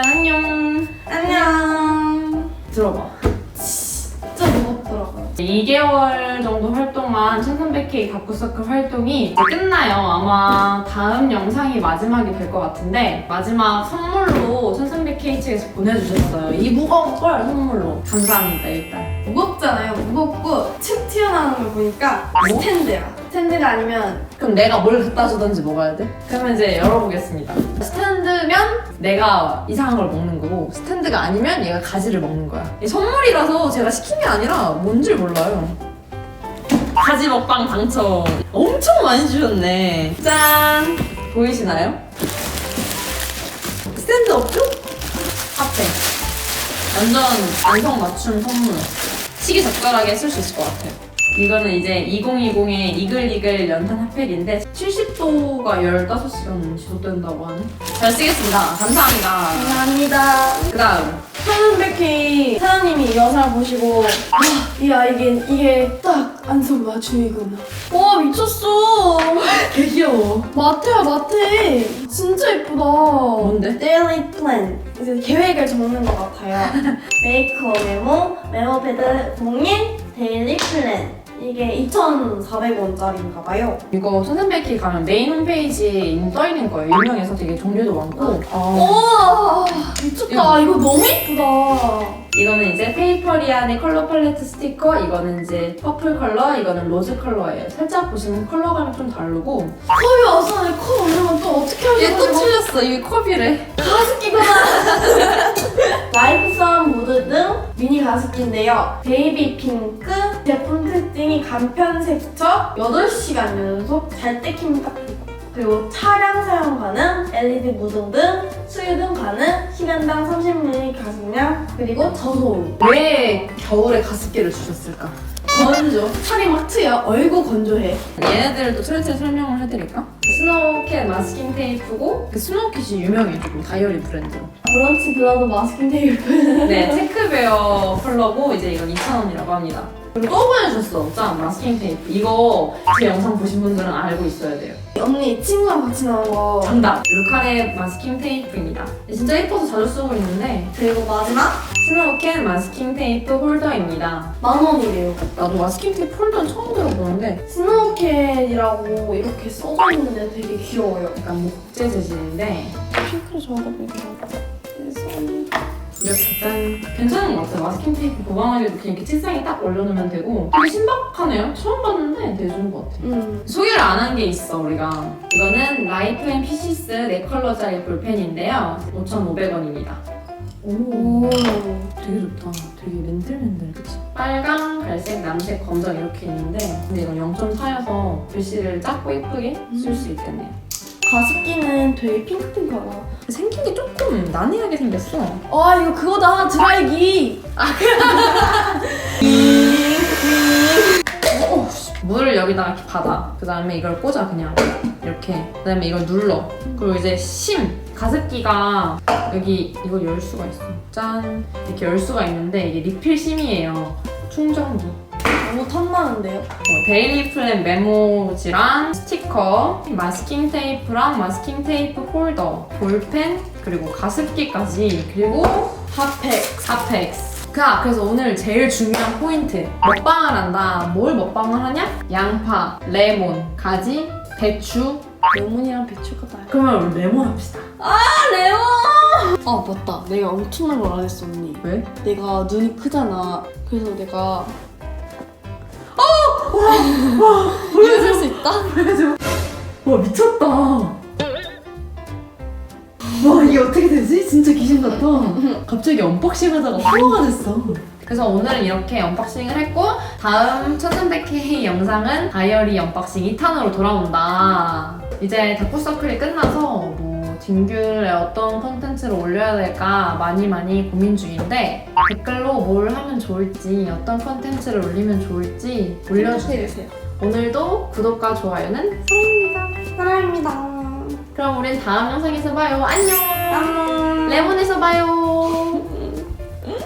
짠 안녕. 안녕. 들어봐. 진짜 무겁더라고요. 2개월 정도 활동한 1300K 다크서클 활동이 이제 끝나요. 아마 다음 영상이 마지막이 될 것 같은데 마지막 선물로 1300K 측에서 보내주셨어요. 이 무거운 걸 선물로. 감사합니다 일단. 무겁잖아요. 무겁고 툭 튀어나오는 걸 보니까 뭐? 스탠드야. 스탠드가 아니면 그럼 내가 뭘 갖다 주던지 먹어야 돼? 그러면 이제 열어보겠습니다. 스탠드면 내가 이상한 걸 먹는 거고 스탠드가 아니면 얘가 가지를 먹는 거야. 이 선물이라서 제가 시킨 게 아니라 뭔지 몰라요. 가지 먹방 당첨. 엄청 많이 주셨네. 짠! 보이시나요? 스탠드 없죠? 카페. 완전 안성 맞춤 선물. 시기적절하게 쓸 수 있을 것 같아요. 이거는 이제 2020의 이글이글 연탄 핫팩인데 70도가 15시간 지속된다고 하네. 잘 쓰겠습니다. 감사합니다. 감사합니다. 그 다음. 1300K 사장님이 이 영상을 보시고 아, 이 아이겐 이게 딱 안성 맞춤이구나. 와 미쳤어. 개 귀여워. 마트야 마트. 진짜 예쁘다. 뭔데? 데일리 플랜. 이제 계획을 적는 것 같아요. 메이크업 메모, 메모 패드 공인, 데일리 플랜. 이게 2,400원짜리인가 봐요. 이거 선생백기 가면 메인 홈페이지에 이미 떠있는 거예요. 유명해서 되게 종류도 많고. 아. 우와 미쳤다. 이거 너무 예쁘다. 이거는 이제 페이퍼리안의 컬러 팔레트 스티커, 이거는 이제 퍼플 컬러, 이거는 로즈 컬러예요. 살짝 보시면 컬러감이 좀 다르고. 컵이 와서 컵 올리면 또 어떻게 하려고 얘또 틀렸어. 이게 컵이래. 가습기구나. 라이프선 무드 등 가습기인데요. 베이비 핑크 제품 특징이 간편 세척 8시간 연속 잘때 키면 딱 좋고 그리고 차량 사용 가능, LED 무등 등 수유등 가능, 시간당 30ml 가습량 그리고 저소음 왜 겨울에 가습기를 주셨을까? 건조. 차리 마트야 얼고 건조해. 얘네들도 트렌드 설명을 해드릴까? 스노우캣 마스킹 테이프고 그 스노우캣이 유명해지고 다이어리 브랜드로 브런치 블러드 마스킹 테이프. 네 체크베어 컬러고 이제 이건 2,000원이라고 합니다. 그리고 또 보내주셨어 짠 마스킹 테이프. 이거 제 영상 보신 분들은 알고 있어야 돼요. 언니 친구랑 같이 나온 거. 정답. 루카의 마스킹 테이프입니다. 진짜 예뻐서 자주 쓰고 있는데 그리고 마지막 스노우캣 마스킹 테이프 홀더입니다. 만 원이래요. 나도 마스킹 테이프 홀더는 처음 들어보는데 스노우캣이라고 이렇게 써져 있는데 되게 귀여워요. 약간 뭐 국제 재질인데 핑크를 좋아하다 보니까 이렇게 짠 괜찮은 것 같아요. 마스킹 테이프 보관하기도 그냥 이렇게 책상에 딱 올려놓으면 되고 되게 신박하네요. 처음 봤는데 되게 좋은 것 같아요. 음. 소개를 안 한 게 있어 우리가. 이거는 라이프 앤 피시스 4컬러 짜리 볼펜인데요. 5,500원입니다 오 오. 되게 좋다 되게 맨들맨들 그치? 빨강, 갈색, 남색, 검정 이렇게 있는데 근데 이건 0.4여서 글씨를 작고 예쁘게 쓸 수 있겠네요 가습기는 되게 핑크핑크하다. 생긴 게 조금 난해하게 생겼어 아 이거 그거다 드라이기. 어, 물을 여기다가 이렇게 받아. 그 다음에 이걸 꽂아, 그냥. 이렇게. 그 다음에 이걸 눌러. 그리고 이제 심. 가습기가 여기 이걸 열 수가 있어. 짠. 이렇게 열 수가 있는데 이게 리필 심이에요. 충전기. 너무 탐나는데요? 어, 데일리 플랜 메모지랑 스티커, 마스킹 테이프랑 마스킹 테이프 홀더, 볼펜, 그리고 가습기까지, 그리고 핫팩. 사팩스. 자, 그래서 오늘 제일 중요한 포인트. 먹방을 한다. 뭘 먹방을 하냐? 양파, 레몬, 가지, 배추. 레몬이랑 배추가 나요. 그러면 우리 레몬 합시다. 아 레몬. 아 맞다. 내가 엄청난 걸 안 했어 언니. 왜? 내가 눈이 크잖아. 그래서 내가 이거 쓸수 있다? 와, 미쳤다. 와, 이게 어떻게 되지? 진짜 귀신 같아. 갑자기 언박싱 하다가 파워가 됐어. 그래서 오늘은 이렇게 언박싱을 했고 다음 1300K 영상은 다이어리 언박싱 2탄으로 돌아온다. 이제 다크서클이 끝나서 뭐 딩귤에 어떤 컨텐츠를 올려야 될까 많이 많이 고민 중인데 댓글로 뭘 하면 좋을지 어떤 컨텐츠를 올리면 좋을지 올려주세요. 오늘도 구독과 좋아요는 사랑입니다. 사랑입니다. 그럼 우린 다음 영상에서 봐요. 안녕. 레몬에서 봐요.